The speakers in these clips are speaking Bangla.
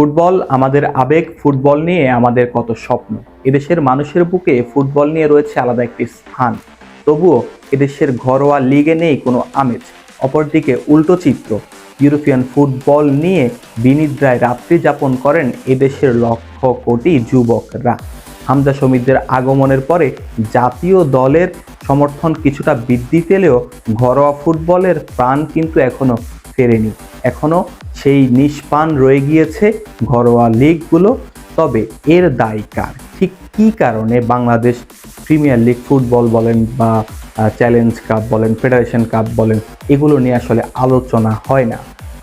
ফুটবল আমাদের আবেগ, ফুটবল নিয়ে আমাদের কত স্বপ্ন। এদেশের মানুষের বুকে ফুটবল নিয়ে রয়েছে আলাদা একটি স্থান। তবুও এদেশের ঘরোয়া লিগে নেই কোনো আমেজ। অপরদিকে উল্টো চিত্র, ইউরোপিয়ান ফুটবল নিয়ে বিনিদ্রায় রাত্রি যাপন করেন এদেশের লক্ষ কোটি যুবকরা। হামজা সমিতদের আগমনের পরে জাতীয় দলের সমর্থন কিছুটা বৃদ্ধি পেলেও ঘরোয়া ফুটবলের প্রাণ কিন্তু এখনও ফেরেনি। এখনও সেই নিষ্পান রয়ে গিয়েছে ঘরোয়া লিগগুলো। তবে এর দায় কার? ঠিক কী কারণে বাংলাদেশ প্রিমিয়ার লিগ ফুটবল বলেন বা চ্যালেঞ্জ কাপ বলেন, ফেডারেশন কাপ বলেন, এগুলো নিয়ে আসলে আলোচনা হয় না।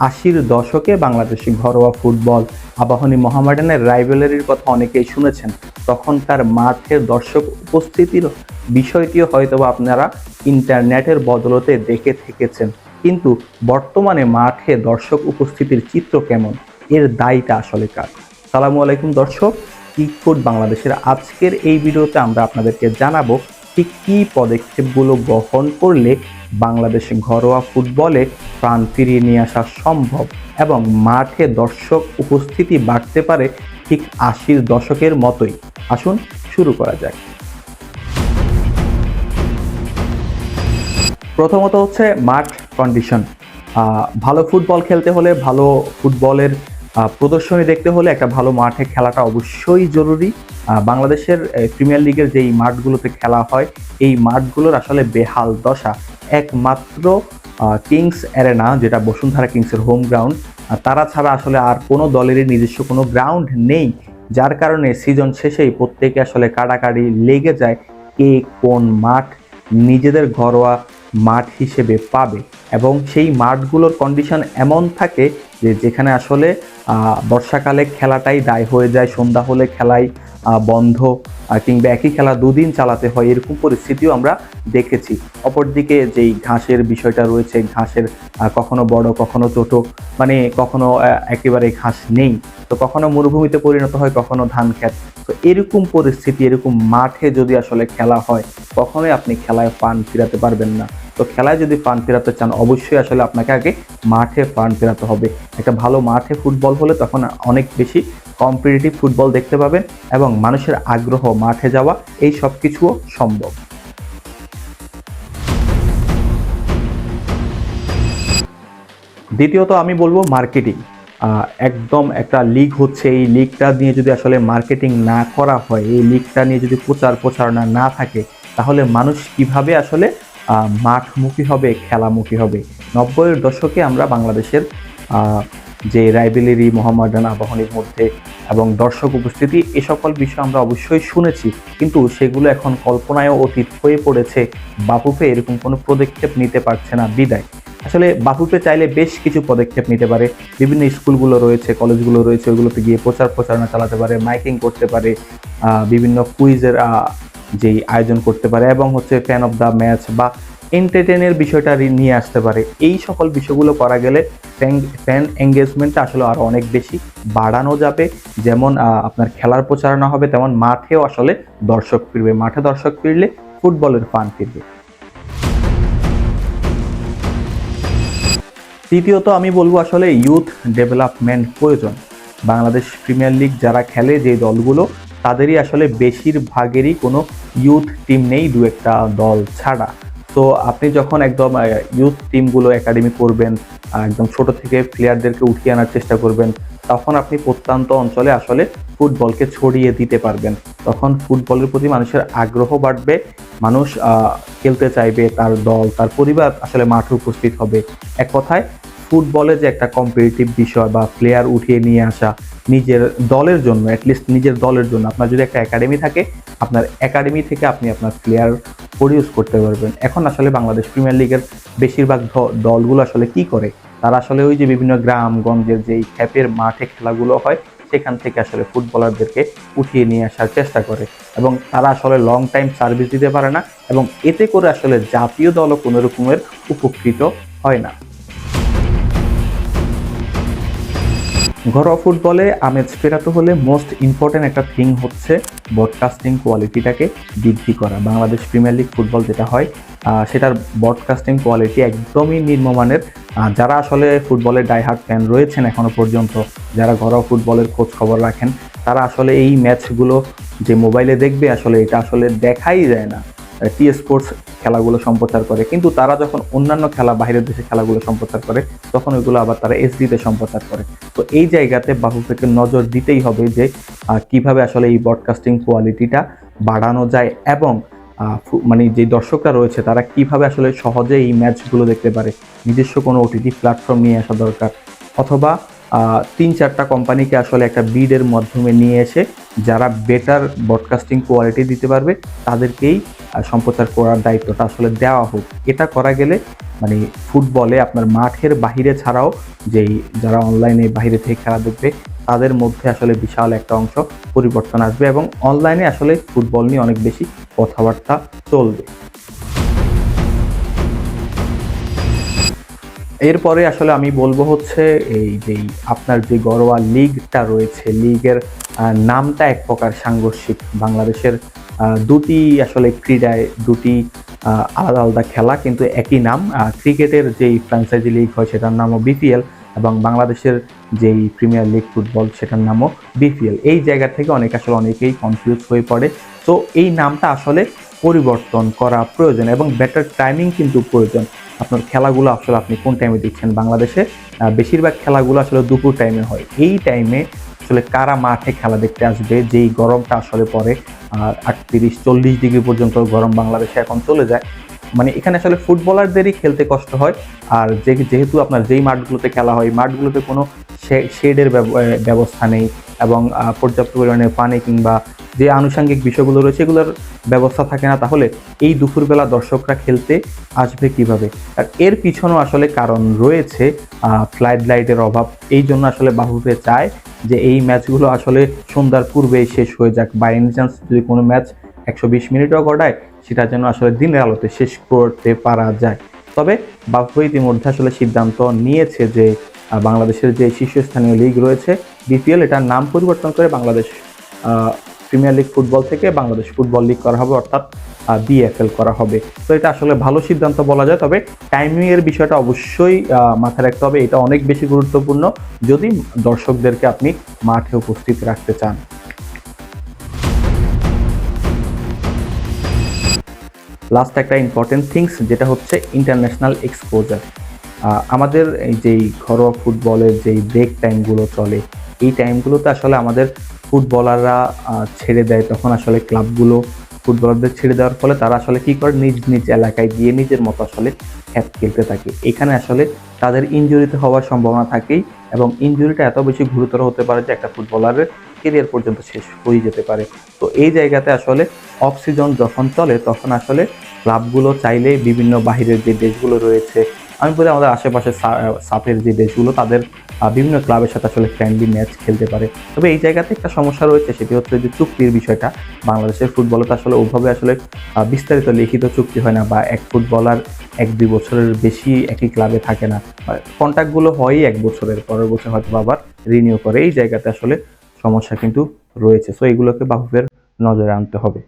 আশির দশকে বাংলাদেশি ঘরোয়া ফুটবল আবাহনী মোহামেডানের রাইভেলারির কথা অনেকেই শুনেছেন। তখন তার মাঠের দর্শক উপস্থিতির বিষয়টিও হয়তোবা আপনারা ইন্টারনেটের বদলতে দেখে থেকেছেন। কিন্তু বর্তমানে মাঠে দর্শক উপস্থিতির চিত্র কেমন? এর দায়টা আসলে কার? সালামু আলাইকুম দর্শক, কিক ফুড বাংলাদেশের আজকের এই ভিডিওতে আমরা আপনাদেরকে জানাব ঠিক কী পদক্ষেপগুলো গ্রহণ করলে বাংলাদেশে ঘরোয়া ফুটবলে প্রাণ ফিরিয়ে নিয়ে আসা সম্ভব এবং মাঠে দর্শক উপস্থিতি বাড়তে পারে ঠিক আশির দশকের মতোই? আসুন শুরু করা যাক। প্রথমত হচ্ছে মাঠ কন্ডিশন ভালো ফুটবল খেলতে হলে ভালো ফুটবলের প্রদর্শনী দেখতে হলে একটা ভালো মাঠে খেলাটা অবশ্যই জরুরি। বাংলাদেশের প্রিমিয়ার লিগের যেই মাঠগুলোতে খেলা হয়, এই মাঠগুলোর আসলে বেহাল দশা। একমাত্র কিংস অ্যারেনা যেটা বসুন্ধরা কিংসের হোম গ্রাউন্ড তারা ছাড়া আসলে আর কোনো দলেরই নিজস্ব কোনো গ্রাউন্ড নেই। যার কারণে সিজন শেষেই প্রত্যেকে আসলে কাটাকাটি লেগে যায় কে কোন মাঠ নিজেদের ঘরোয়া মাঠ হিসেবে পাবে। এবং সেই মাঠগুলোর কন্ডিশন এমন থাকে যে যেখানে আসলে বর্ষাকালে খেলাটাই দায় হয়ে যায়, সন্ধ্যা হলে খেলাই বন্ধ কিংবা একই খেলা দুদিন চালাতে হয়, এরকম পরিস্থিতিও আমরা দেখেছি। অপরদিকে যেই ঘাসের বিষয়টা রয়েছে, ঘাসের কখনো বড়, কখনো ছোট মানে কখনো একেবারে ঘাস নেই, তো কখনো মরুভূমিতে পরিণত হয়, কখনো ধান খেত তো এরকম পরিস্থিতি, এরকম মাঠে যদি আসলে খেলা হয়, কখনোই আপনি খেলায় পান ফিরাতে পারবেন না। তো খেলায় যদি পান ফেরাতে চান, অবশ্যই আসলে আপনাকে আগে মাঠে পান ফেরাতে হবে। একটা ভালো মাঠে ফুটবল হলে তখন অনেক বেশি কম্পিটিটিভ ফুটবল দেখতে পাবেন এবং মানুষের আগ্রহ মাঠে যাওয়া, এই সব কিছুও সম্ভব। দ্বিতীয়ত আমি বলব মার্কেটিং একদম একটা লিগ হচ্ছে, এই লিগটা নিয়ে যদি আসলে মার্কেটিং না করা হয়, এই লিগটা নিয়ে যদি প্রচার প্রচারণা না থাকে, তাহলে মানুষ কীভাবে আসলে মাঠমুখী হবে, খেলামুখী হবে। নব্বইয়ের দশকে আমরা বাংলাদেশের যে রাইবেলেরি মোহাম্মদান আবাহনীর মধ্যে এবং দর্শক উপস্থিতি, এ সকল বিষয় আমরা অবশ্যই শুনেছি। কিন্তু সেগুলো এখন কল্পনায়ও অতীত হয়ে পড়েছে। বাফুফে এরকম কোনো পদক্ষেপ নিতে পারছে না বিদায়। আসলে বাফুফে চাইলে বেশ কিছু পদক্ষেপ নিতে পারে। বিভিন্ন স্কুলগুলো রয়েছে, কলেজগুলো রয়েছে, ওইগুলোতে গিয়ে প্রচার প্রচারণা চালাতে পারে, মাইকিং করতে পারে বিভিন্ন কুইজের যেই আয়োজন করতে পারে এবং হচ্ছে ফ্যান অফ দ্য ম্যাচ বা এন্টারটেনের বিষয়টা নিয়ে আসতে পারে। এই সকল বিষয়গুলো করা গেলে ফ্যান এঙ্গেজমেন্টটা আসলে আরও অনেক বেশি বাড়ানো যাবে। যেমন আপনার খেলার প্রচারণা হবে, তেমন মাঠেও আসলে দর্শক ফিরবে। মাঠে দর্শক ফিরলে ফুটবলের ফান ফিরবে। তৃতীয়ত আমি বলব আসলে ইউথ ডেভেলপমেন্ট প্রয়োজন। বাংলাদেশ প্রিমিয়ার লিগ যারা খেলে যে দলগুলো তাদেরই আসলে বেশিরভাগেরই কোনো ইউথ টিম নেই দু একটা দল ছাড়া। তো আপনি যখন একদম ইউথ টিমগুলো একাডেমি করবেন একদম ছোট থেকে প্লেয়ারদেরকে উঠিয়ে আনার চেষ্টা করবেন, তখন আপনি প্রত্যন্ত অঞ্চলে আসলে ফুটবলকে ছড়িয়ে দিতে পারবেন। তখন ফুটবলের প্রতি মানুষের আগ্রহ বাড়বে, মানুষ খেলতে চাইবে, তার দল, তার পরিবার আসলে মাঠে উপস্থিত হবে। এক কথায়, ফুটবলে যে একটা কম্পিটিটিভ বিষয় বা প্লেয়ার উঠিয়ে নিয়ে আসা নিজের দলের জন্য অ্যাটলিস্ট নিজের দলের জন্য। আপনার যদি একটা একাডেমি থাকে, আপনার একাডেমি থেকে আপনি আপনার প্লেয়ার প্রডিউস করতে পারবেন। এখন আসলে বাংলাদেশ প্রিমিয়ার লিগের বেশিরভাগ দলগুলো আসলে কি করে? তারা আসলে ওই যে বিভিন্ন গ্রামগঞ্জের যেই খ্যাপের মাঠে খেলাগুলো হয়, সেখান থেকে আসলে ফুটবলারদেরকে উঠিয়ে নিয়ে আসার চেষ্টা করে। এবং তারা আসলে লং টাইম সার্ভিস দিতে পারে না এবং এতে করে আসলে জাতীয় দলও কোনো রকমের উপকৃত হয় না। ঘরোয়া ফুটবলে আমেজ ফেরাতে হলে মোস্ট ইম্পর্ট্যান্ট একটা থিং হচ্ছে ব্রডকাস্টিং কোয়ালিটিটাকে বৃদ্ধি করা। বাংলাদেশ প্রিমিয়ার লিগ ফুটবল যেটা হয় সেটার ব্রডকাস্টিং কোয়ালিটি একদমই নিম্নমানের। যারা আসলে ফুটবলের ডাইহার্ট ফ্যান রয়েছেন এখনও পর্যন্ত, যারা ঘরোয়া ফুটবলের খোঁজ খবর রাখেন, তারা আসলে এই ম্যাচগুলো যে মোবাইলে দেখবে, আসলে এটা আসলে দেখাই যায় না। টি স্পোর্টস খেলাগুলো সম্প্রচার করে। কিন্তু তারা যখন অন্যান্য খেলা, বাইরের দেশে খেলাগুলো সম্প্রচার করে, তখন ওইগুলো আবার তারা এসডিতে সম্প্রচার করে। তো এই জায়গাতে বাফুফেকে নজর দিতেই হবে যে কীভাবে আসলে এই ব্রডকাস্টিং কোয়ালিটিটা বাড়ানো যায় এবং মানে যে দর্শকরা রয়েছে, তারা কীভাবে আসলে সহজে এই ম্যাচগুলো দেখতে পারে। নিজস্ব কোনো ওটিটি প্ল্যাটফর্ম নিয়ে আসা দরকার। অথবা তিন চারটা কোম্পানিকে আসলে একটা বিডের মাধ্যমে নিয়ে এসে যারা বেটার ব্রডকাস্টিং কোয়ালিটি দিতে পারবে, তাদেরকেই সম্প্রচার করার দায়িত্বটা আসলে দেওয়া হোক। এটা করা গেলে মানে ফুটবলে আপনার মাঠের বাহিরে ছাড়াও যেই যারা অনলাইনে বাইরে থেকে খেলা দেখবে, তাদের মধ্যে আসলে বিশাল একটা অংশ পরিবর্তন আসবে এবং অনলাইনে আসলে ফুটবল নিয়ে অনেক বেশি কথাবার্তা চলবে। এরপরে আসলে আমি বলব হচ্ছে, এই যেই আপনার যে ঘরোয়া লিগটা রয়েছে লিগের নামটা এক প্রকার সাংঘর্ষিক। বাংলাদেশের দুটি আসলে ক্রীড়ায় দুটি আলাদা আলাদা খেলা, কিন্তু একই নাম। ক্রিকেটের যেই ফ্র্যাঞ্চাইজি লিগ হয়, সেটার নামও বিপিএল এবং বাংলাদেশের যেই প্রিমিয়ার লিগ ফুটবল সেটার নামও বিপিএল এই জায়গা থেকে অনেক আসলে অনেকেই কনফিউজ হয়ে পড়ে। তো এই নামটা আসলে পরিবর্তন করা প্রয়োজন এবং বেটার টাইমিং কিন্তু প্রয়োজন। আপনার খেলাগুলো আসলে আপনি কোন টাইমে দিচ্ছেন? বাংলাদেশে বেশিরভাগ খেলাগুলো আসলে দুপুর টাইমে হয়। এই টাইমে আসলে কারা মাঠে খেলা দেখতে আসবে? যেই গরমটা আসলে পরে আর আটত্রিশ, চল্লিশ ডিগ্রি পর্যন্ত গরম বাংলাদেশে এখন চলে যায়। মানে এখানে আসলে ফুটবলারদেরই খেলতে কষ্ট হয়। আর যে, যেহেতু আপনার যেই মাঠগুলোতে খেলা হয়, মাঠগুলোতে কোনো শেডের ব্যবস্থা নেই এবং পর্যাপ্ত পরিমাণে পানি কিংবা যে আনুষঙ্গিক বিষয়গুলো রয়েছে এগুলোর ব্যবস্থা থাকে না। তাহলে এই দুপুরবেলা দর্শকরা খেলতে আসবে কীভাবে? আর এর পিছনেও আসলে কারণ রয়েছে ফ্লাইট লাইটের অভাব। এই জন্য আসলে বাহুতে চায় যে এই ম্যাচগুলো আসলে সন্ধ্যার পূর্বেই শেষ হয়ে যাক। বাই এনি চান্স যদি কোনো ম্যাচ একশো বিশ মিনিটও গড়ায় সেটা যেন আসলে দিনের আলোতে শেষ করতে পারা যায়। তবে বাফু ইতিমধ্যে আসলে সিদ্ধান্ত নিয়েছে যে বাংলাদেশের যে শীর্ষস্থানীয় লিগ রয়েছে, বিপিএল এটার নাম পরিবর্তন করে বাংলাদেশ প্রিমিয়ার লিগ ফুটবল থেকে বাংলাদেশ ফুটবল লিগ করা হবে, অর্থাৎ বিএফএল করা হবে। তো এটা আসলে ভালো সিদ্ধান্ত বলা যায়, তবে টাইমিং এর বিষয়টা অবশ্যই মাথায় রাখতে হবে। এটা অনেক বেশি গুরুত্বপূর্ণ, যদি দর্শকদেরকে আপনি মাঠে উপস্থিত রাখতে চান। লাস্ট একটা ইম্পর্টেন্ট থিংস যেটা হচ্ছে ইন্টারন্যাশনাল এক্সপোজার আমাদের এই যেই ঘরোয়া ফুটবলের যেই ব্রেক টাইমগুলো চলে, এই টাইমগুলোতে আসলে আমাদের ফুটবলাররা ছেড়ে দেয়। তখন আসলে ক্লাবগুলো ফুটবলারদের ছেড়ে দেওয়ার ফলে তারা আসলে কী করে? নিজ নিজ এলাকায় গিয়ে নিজের মতো আসলে খ্যাত খেলতে থাকে। এখানে আসলে তাদের ইনজুরিতে হওয়ার সম্ভাবনা থাকেই এবং ইনজুরিটা এত বেশি গুরুতর হতে পারে যে একটা ফুটবলারের কেরিয়ার পর্যন্ত শেষ হয়ে যেতে পারে। তো এই জায়গাতে আসলে অফ সিজন যখন চলে, তখন আসলে ক্লাবগুলো চাইলে বিভিন্ন বাহিরের যে দেশগুলো রয়েছে, আমি বলি আমাদের আশেপাশে সাপের যে দেশগুলো, তাদের বিভিন্ন ক্লাবের সাথে আসলে ফ্রেন্ডলি ম্যাচ খেলতে পারে। তবে এই জায়গাতে একটা সমস্যা রয়েছে, সেটি হচ্ছে যে চুক্তির বিষয়টা। বাংলাদেশের ফুটবলে তো আসলে ওইভাবে আসলে বিস্তারিত লিখিত চুক্তি হয় না বা এক ফুটবলার এক দুই বছরের বেশি একই ক্লাবে থাকে না। কন্ট্যাক্টগুলো হয়ই এক বছরের, পরের বছর হয়তো আবার রিনিউ করে। এই জায়গাতে আসলে সমস্যা কিন্তু রয়েছে। সো এগুলোকে বাহুফের নজরে আনতে হবে।